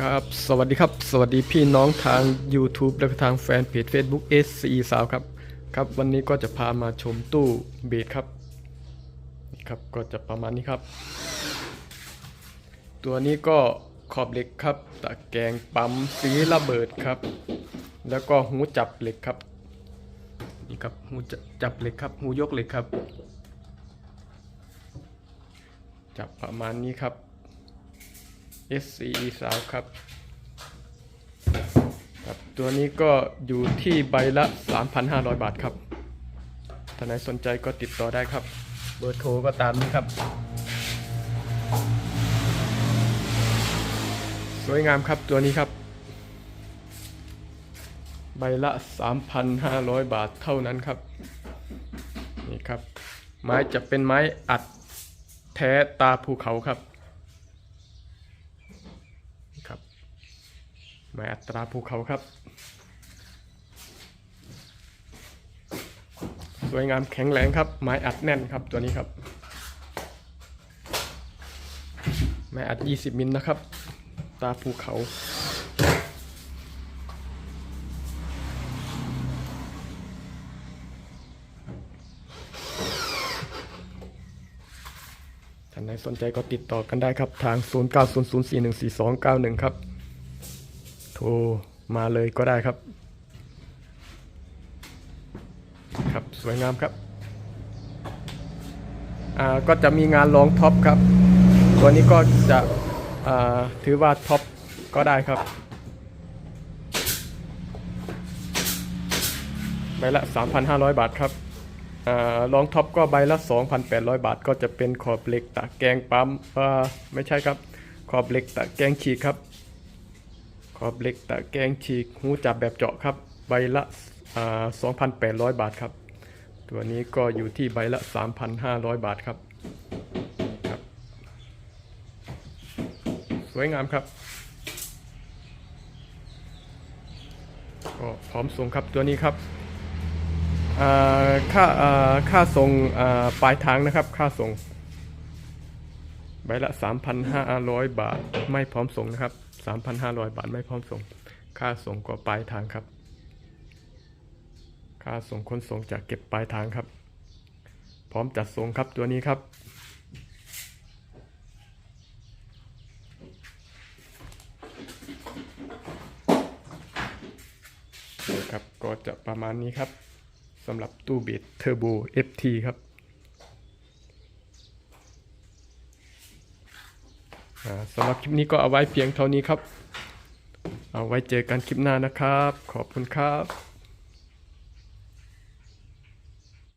ครับสวัสดีครับสวัสดีพี่น้องทาง YouTube และทางแฟนเพจ Facebook SCE สาวครับครับ วันนี้ก็จะพามาชมตู้เบสครับนี่ครับก็จะประมาณนี้ครับ ตัวนี้ก็ขอบเหล็กครับ ตะแกรงปั๊มสีระเบิดครับ แล้วก็หูจับเหล็กครับนี่ครับหูจับจับเหล็กครับหูยกเหล็กครับ จับประมาณนี้ครับ SCE สาวครับครับ ตัวนี้ก็อยู่ที่ใบละ 3,500 บาทครับ ถ้าไหนสนใจก็ติดต่อได้ครับ เบอร์โทรก็ตามนี้ครับ สวยงามครับตัวนี้ครับ ใบละ 3,500 บาทเท่านั้นครับ นี่ครับ ไม้จะเป็นไม้อัดแท้ตาภูเขาครับครับ ไม้อัตราภูเขาครับ สวยงามแข็งแรงครับ ไม้อัดแน่นครับตัวนี้ครับ ไม้อัด 20 มิลนะครับ ตาภูเขาท่านใดสนใจก็ติดต่อกันได้ครับ ทาง 0900414291 ครับ ทรมาเลยก็ได้ครับ ครับสวยงามครับอ่าก็จะมีงานรองท็อปครับ ตัวนี้ก็จะอ่าถือว่าท็อปก็ได้ครับใบละ 3,500 บาทครับอ่ารองท็อปก็ใบละ 2,800 บาท ก็จะเป็นขอบเหล็กตะแกรงปั๊มอ่าไม่ใช่ครับ ขอบเหล็กตะแกรงฉีกครับ ขอบเหล็กตะแกงฉีกหูจับแบบเจาะครับ ใบละอ่า2,800 บาทครับ ตัวนี้ก็อยู่ที่ใบละ 3,500 บาทครับครับ สวยงามครับ ก็พร้อมส่งครับตัวนี้ครับอ่าค่าอ่าค่าส่งอ่าปลายทางนะครับ ค่าส่ง บละ 3,500 บาทไม่พร้อมส่งนะครับ 3,500 บาทไม่พร้อมส่ง ค่าส่งก็ปลายทางครับ ค่าส่งคนส่งจากเก็บปลายทางครับ พร้อมจัดส่งครับตัวนี้ครับครับก็จะประมาณนี้ครับสำหรับตู้เบสเทอร์โบ FT ครับอ่า สำหรับคลิปนี้ก็เอาไว้เพียงเท่านี้ครับ เอาไว้เจอกันคลิปหน้านะครับ ขอบคุณครับ